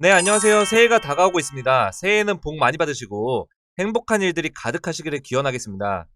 네, 안녕하세요. 새해가 다가오고 있습니다. 새해에는 복 많이 받으시고 행복한 일들이 가득하시기를 기원하겠습니다.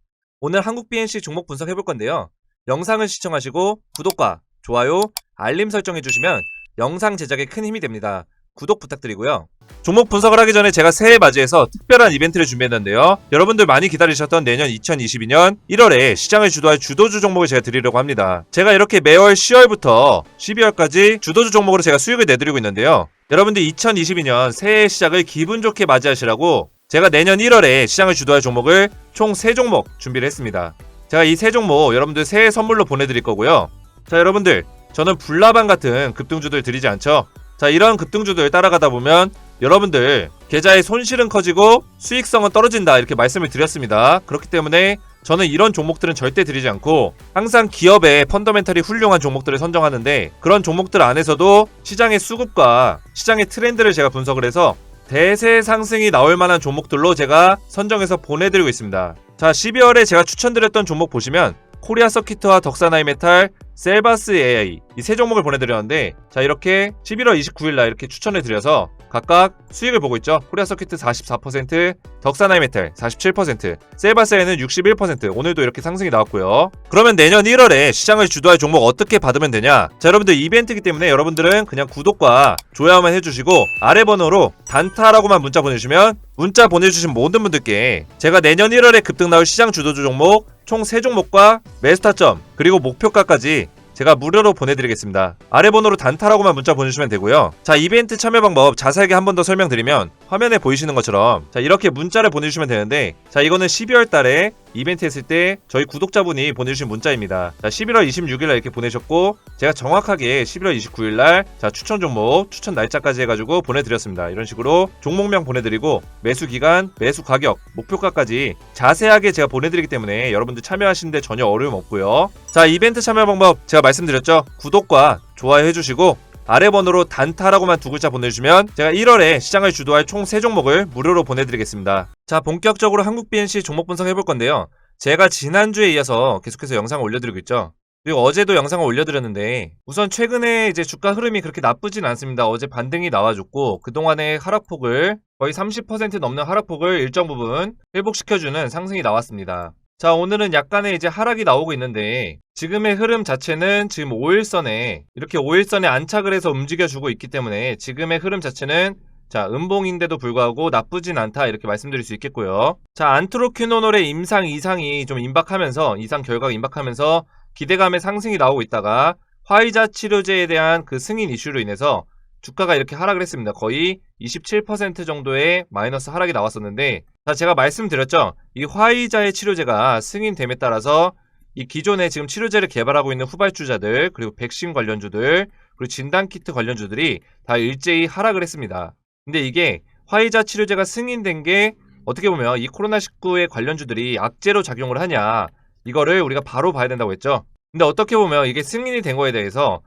오늘 한국 BNC 종목 분석해 볼 건데요. 영상을 시청하시고 구독과 좋아요, 알림 설정해 주시면 영상 제작에 큰 힘이 됩니다. 구독 부탁드리고요. 종목 분석을 하기 전에 제가 새해 맞이해서 특별한 이벤트를 준비했는데요. 여러분들 많이 기다리셨던 내년 2022년 1월에 시장을 주도할 주도주 종목을 제가 드리려고 합니다. 제가 이렇게 매월 10월부터 12월까지 주도주 종목으로 제가 수익을 내드리고 있는데요. 여러분들 2022년 새해 시작을 기분 좋게 맞이하시라고 제가 내년 1월에 시장을 주도할 종목을 총 3종목 준비를 했습니다. 제가 이 3종목 여러분들 새해 선물로 보내드릴 거고요. 자, 여러분들 저는 불나방 같은 급등주들 드리지 않죠? 자, 이런 급등주들 따라가다 보면 여러분들 계좌의 손실은 커지고 수익성은 떨어진다 이렇게 말씀을 드렸습니다. 그렇기 때문에 저는 이런 종목들은 절대 드리지 않고 항상 기업의 펀더멘털이 훌륭한 종목들을 선정하는데 그런 종목들 안에서도 시장의 수급과 시장의 트렌드를 제가 분석을 해서 대세 상승이 나올 만한 종목들로 제가 선정해서 보내드리고 있습니다. 자, 12월에 제가 추천드렸던 종목 보시면 코리아 서키트와 덕사나이 메탈, 셀바스 AI 이 세 종목을 보내드렸는데 자 이렇게 11월 29일 날 이렇게 추천해 드려서 각각 수익을 보고 있죠. 코리아 서키트 44%, 덕사나이 메탈 47%, 셀바스 AI는 61% 오늘도 이렇게 상승이 나왔고요. 그러면 내년 1월에 시장을 주도할 종목 어떻게 받으면 되냐? 자 여러분들 이벤트이기 때문에 여러분들은 그냥 구독과 좋아요만 해주시고 아래 번호로 단타라고만 문자 보내주시면 문자 보내주신 모든 분들께 제가 내년 1월에 급등 나올 시장 주도주 종목 총 3종목과 매스타점 그리고 목표가까지 제가 무료로 보내드리겠습니다. 아래 번호로 단타라고만 문자 보내주시면 되고요. 자 이벤트 참여 방법 자세하게 한 번 더 설명드리면 화면에 보이시는 것처럼 자 이렇게 문자를 보내주시면 되는데 자 이거는 12월 달에 이벤트 했을 때 저희 구독자분이 보내주신 문자입니다. 자 11월 26일 날 이렇게 보내셨고 제가 정확하게 11월 29일 날 자 추천 종목 추천 날짜까지 해가지고 보내드렸습니다. 이런 식으로 종목명 보내드리고 매수 기간, 매수 가격, 목표가까지 자세하게 제가 보내드리기 때문에 여러분들 참여하시는데 전혀 어려움 없고요. 자 이벤트 참여 방법 제가 말씀드렸죠. 구독과 좋아요 해주시고 아래 번호로 단타라고만 두 글자 보내주시면 제가 1월에 시장을 주도할 총 3종목을 무료로 보내드리겠습니다. 자 본격적으로 한국 BNC 종목 분석 해볼 건데요. 제가 지난주에 이어서 계속해서 영상을 올려드리고 있죠. 그리고 어제도 영상을 올려드렸는데 우선 최근에 이제 주가 흐름이 그렇게 나쁘진 않습니다. 어제 반등이 나와줬고 그동안의 하락폭을 거의 30% 넘는 하락폭을 일정 부분 회복시켜주는 상승이 나왔습니다. 자, 오늘은 약간의 이제 하락이 나오고 있는데 지금의 흐름 자체는 지금 5일선에 이렇게 5일선에 안착을 해서 움직여주고 있기 때문에 지금의 흐름 자체는 자, 음봉인데도 불구하고 나쁘진 않다 이렇게 말씀드릴 수 있겠고요. 자, 안트로퀴노놀의 임상 이상이 좀 임박하면서 이상 결과가 임박하면서 기대감의 상승이 나오고 있다가 화이자 치료제에 대한 그 승인 이슈로 인해서 주가가 이렇게 하락을 했습니다. 거의 27% 정도의 마이너스 하락이 나왔었는데 자 제가 말씀드렸죠. 이 화이자의 치료제가 승인됨에 따라서 이 기존에 지금 치료제를 개발하고 있는 후발주자들 그리고 백신 관련주들 그리고 진단키트 관련주들이 다 일제히 하락을 했습니다. 근데 이게 화이자 치료제가 승인된 게 어떻게 보면 이 코로나19의 관련주들이 악재로 작용을 하냐 이거를 우리가 바로 봐야 된다고 했죠. 근데 어떻게 보면 이게 승인이 된 거에 대해서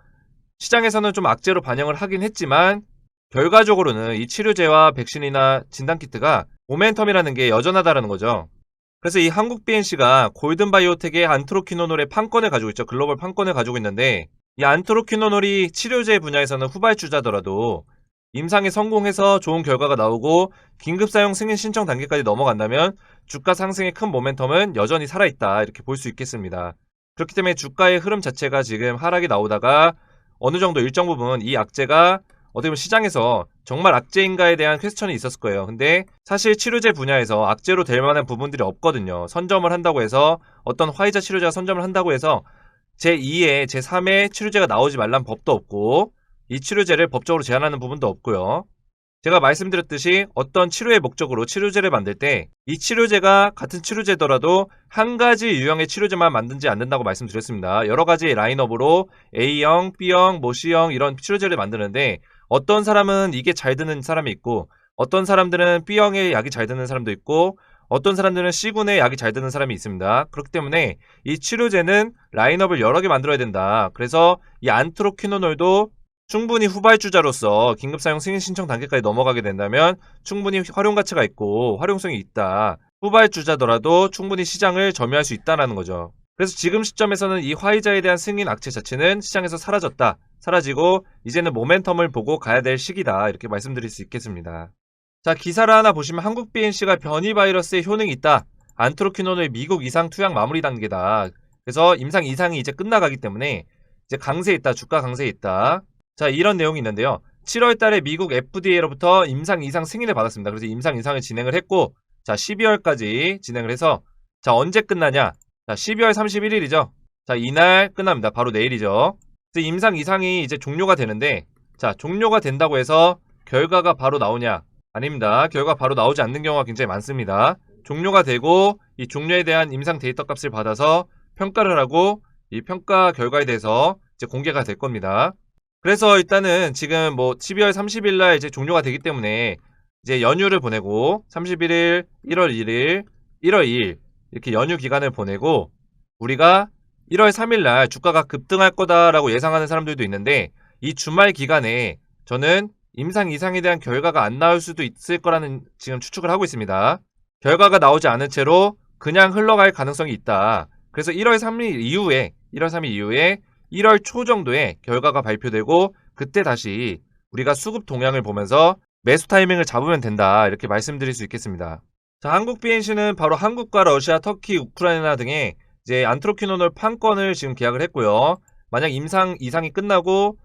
시장에서는 좀 악재로 반영을 하긴 했지만 결과적으로는 이 치료제와 백신이나 진단키트가 모멘텀이라는 게 여전하다라는 거죠. 그래서 이 한국 BNC가 골든바이오텍의 안트로퀴노놀의 판권을 가지고 있죠. 글로벌 판권을 가지고 있는데 이 안트로퀴노놀이 치료제 분야에서는 후발주자더라도 임상에 성공해서 좋은 결과가 나오고 긴급 사용 승인 신청 단계까지 넘어간다면 주가 상승의 큰 모멘텀은 여전히 살아있다 이렇게 볼 수 있겠습니다. 그렇기 때문에 주가의 흐름 자체가 지금 하락이 나오다가 어느 정도 일정 부분 이 악재가 어떻게 보면 시장에서 정말 악재인가에 대한 퀘스천이 있었을 거예요. 근데 사실 치료제 분야에서 악재로 될 만한 부분들이 없거든요. 선점을 한다고 해서 어떤 화이자 치료제가 선점을 한다고 해서 제2의 제3의 치료제가 나오지 말란 법도 없고 이 치료제를 법적으로 제한하는 부분도 없고요. 제가 말씀드렸듯이 어떤 치료의 목적으로 치료제를 만들 때 이 치료제가 같은 치료제더라도 한 가지 유형의 치료제만 만든지 않는다고 말씀드렸습니다. 여러 가지 라인업으로 A형, B형, 뭐 C형 이런 치료제를 만드는데 어떤 사람은 이게 잘 드는 사람이 있고 어떤 사람들은 B형의 약이 잘 드는 사람도 있고 어떤 사람들은 C군의 약이 잘 드는 사람이 있습니다. 그렇기 때문에 이 치료제는 라인업을 여러 개 만들어야 된다. 그래서 이 안트로퀴노놀도 충분히 후발주자로서 긴급 사용 승인 신청 단계까지 넘어가게 된다면 충분히 활용 가치가 있고 활용성이 있다. 후발주자더라도 충분히 시장을 점유할 수 있다는 거죠. 그래서 지금 시점에서는 이 화이자에 대한 승인 악재 자체는 시장에서 사라졌다. 사라지고 이제는 모멘텀을 보고 가야 될 시기다 이렇게 말씀드릴 수 있겠습니다. 자 기사를 하나 보시면 한국 BNC가 변이 바이러스의 효능이 있다. 안트로퀴논의 미국 이상 투약 마무리 단계다. 그래서 임상 이상이 이제 끝나가기 때문에 이제 강세 있다. 주가 강세 있다. 자 이런 내용이 있는데요. 7월 달에 미국 FDA로부터 임상 이상 승인을 받았습니다. 그래서 임상 이상을 진행을 했고 자 12월까지 진행을 해서 자 언제 끝나냐? 자 12월 31일이죠. 자 이날 끝납니다. 바로 내일이죠. 그래서 임상 이상이 이제 종료가 되는데 자 종료가 된다고 해서 결과가 바로 나오냐? 아닙니다. 결과 바로 나오지 않는 경우가 굉장히 많습니다. 종료가 되고 이 종료에 대한 임상 데이터 값을 받아서 평가를 하고 이 평가 결과에 대해서 이제 공개가 될 겁니다. 그래서 일단은 지금 뭐 12월 30일 날 이제 종료가 되기 때문에 이제 연휴를 보내고 31일, 1월 1일, 1월 2일 이렇게 연휴 기간을 보내고 우리가 1월 3일 날 주가가 급등할 거다라고 예상하는 사람들도 있는데 이 주말 기간에 저는 임상 이상에 대한 결과가 안 나올 수도 있을 거라는 지금 추측을 하고 있습니다. 결과가 나오지 않은 채로 그냥 흘러갈 가능성이 있다. 그래서 1월 3일 이후에 1월 3일 이후에 1월 초 정도에 결과가 발표되고 그때 다시 우리가 수급 동향을 보면서 매수 타이밍을 잡으면 된다. 이렇게 말씀드릴 수 있겠습니다. 자, 한국 BNC는 바로 한국과 러시아, 터키, 우크라이나 등의 이제 안트로퀴노놀 판권을 지금 계약을 했고요. 만약 임상 이상이 끝나고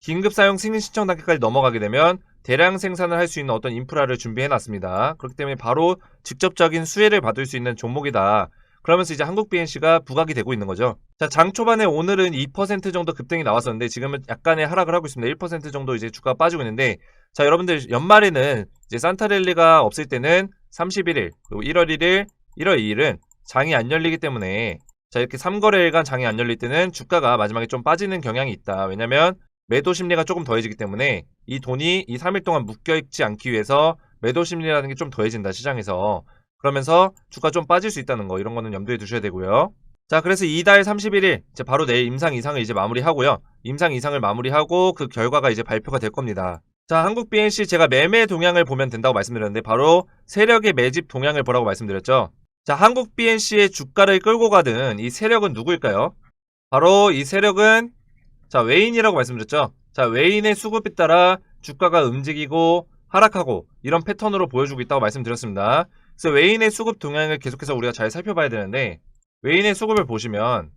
긴급 사용 승인 신청 단계까지 넘어가게 되면 대량 생산을 할 수 있는 어떤 인프라를 준비해 놨습니다. 그렇기 때문에 바로 직접적인 수혜를 받을 수 있는 종목이다. 그러면서 이제 한국 BNC가 부각이 되고 있는 거죠. 자, 장 초반에 오늘은 2% 정도 급등이 나왔었는데 지금은 약간의 하락을 하고 있습니다. 1% 정도 이제 주가가 빠지고 있는데 자, 여러분들 연말에는 이제 산타랠리가 없을 때는 31일, 그리고 1월 1일, 1월 2일은 장이 안 열리기 때문에 자, 이렇게 3거래일간 장이 안 열릴 때는 주가가 마지막에 좀 빠지는 경향이 있다. 왜냐면 매도 심리가 조금 더해지기 때문에 이 돈이 이 3일 동안 묶여 있지 않기 위해서 매도 심리라는 게 좀 더해진다 시장에서 그러면서 주가 좀 빠질 수 있다는 거 이런 거는 염두에 두셔야 되고요. 자 그래서 이달 31일 이제 바로 내일 임상 이상을 이제 마무리하고요. 임상 이상을 마무리하고 그 결과가 이제 발표가 될 겁니다. 자 한국 BNC 제가 매매 동향을 보면 된다고 말씀드렸는데 바로 세력의 매집 동향을 보라고 말씀드렸죠. 자 한국 BNC의 주가를 끌고 가든 이 세력은 누구일까요? 바로 이 세력은 자 외인이라고 말씀드렸죠. 자 외인의 수급에 따라 주가가 움직이고 하락하고 이런 패턴으로 보여주고 있다고 말씀드렸습니다. 그래서 외인의 수급 동향을 계속해서 우리가 잘 살펴봐야 되는데 외인의 수급을 보시면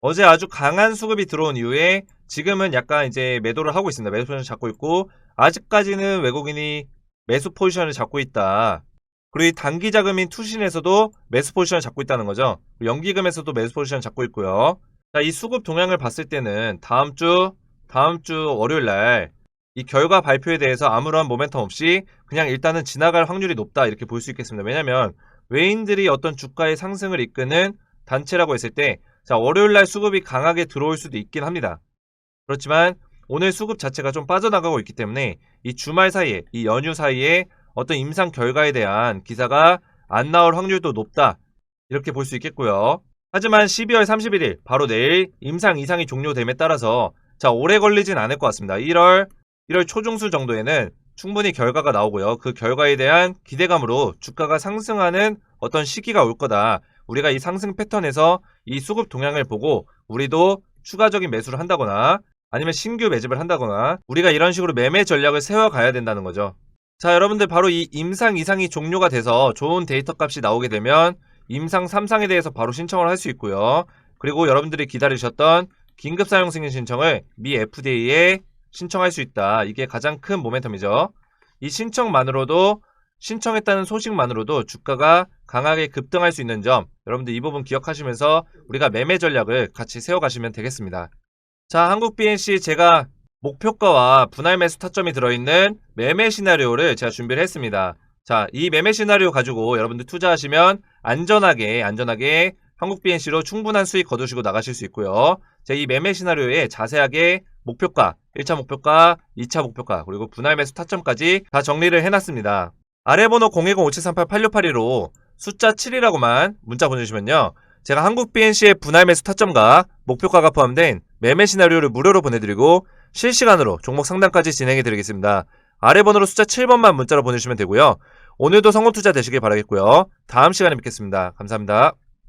어제 아주 강한 수급이 들어온 이후에 지금은 약간 이제 매도를 하고 있습니다. 매수 포지션을 잡고 있고 아직까지는 외국인이 매수 포지션을 잡고 있다. 그리고 이 단기 자금인 투신에서도 매수 포지션을 잡고 있다는 거죠. 연기금에서도 매수 포지션을 잡고 있고요. 자, 이 수급 동향을 봤을 때는 다음 주 다음 주 월요일 날 이 결과 발표에 대해서 아무런 모멘텀 없이 그냥 일단은 지나갈 확률이 높다 이렇게 볼 수 있겠습니다. 왜냐면 외인들이 어떤 주가의 상승을 이끄는 단체라고 했을 때 자, 월요일 날 수급이 강하게 들어올 수도 있긴 합니다. 그렇지만 오늘 수급 자체가 좀 빠져나가고 있기 때문에 이 주말 사이에 이 연휴 사이에 어떤 임상 결과에 대한 기사가 안 나올 확률도 높다. 이렇게 볼 수 있겠고요. 하지만 12월 31일 바로 내일 임상 이상이 종료됨에 따라서 자, 오래 걸리진 않을 것 같습니다. 1월 1월 초중수 정도에는 충분히 결과가 나오고요. 그 결과에 대한 기대감으로 주가가 상승하는 어떤 시기가 올 거다. 우리가 이 상승 패턴에서 이 수급 동향을 보고 우리도 추가적인 매수를 한다거나 아니면 신규 매집을 한다거나 우리가 이런 식으로 매매 전략을 세워가야 된다는 거죠. 자, 여러분들 바로 이 임상 이상이 종료가 돼서 좋은 데이터 값이 나오게 되면 임상 3상에 대해서 바로 신청을 할 수 있고요. 그리고 여러분들이 기다리셨던 긴급 사용 승인 신청을 미 FDA에 신청할 수 있다. 이게 가장 큰 모멘텀이죠. 이 신청만으로도 신청했다는 소식만으로도 주가가 강하게 급등할 수 있는 점 여러분들 이 부분 기억하시면서 우리가 매매 전략을 같이 세워가시면 되겠습니다. 자, 한국 BNC 제가 목표가와 분할 매수 타점이 들어있는 매매 시나리오를 제가 준비를 했습니다. 자, 이 매매 시나리오 가지고 여러분들 투자하시면 안전하게 안전하게 한국 BNC로 충분한 수익 거두시고 나가실 수 있고요. 제이 매매 시나리오에 자세하게 목표가, 1차 목표가, 2차 목표가, 그리고 분할 매수 타점까지 다 정리를 해놨습니다. 아래 번호 010-5738-8682로 숫자 7이라고만 문자 보내주시면요. 제가 한국 BNC의 분할 매수 타점과 목표가가 포함된 매매 시나리오를 무료로 보내드리고 실시간으로 종목 상담까지 진행해드리겠습니다. 아래 번호로 숫자 7번만 문자로 보내주시면 되고요. 오늘도 성공 투자 되시길 바라겠고요. 다음 시간에 뵙겠습니다. 감사합니다.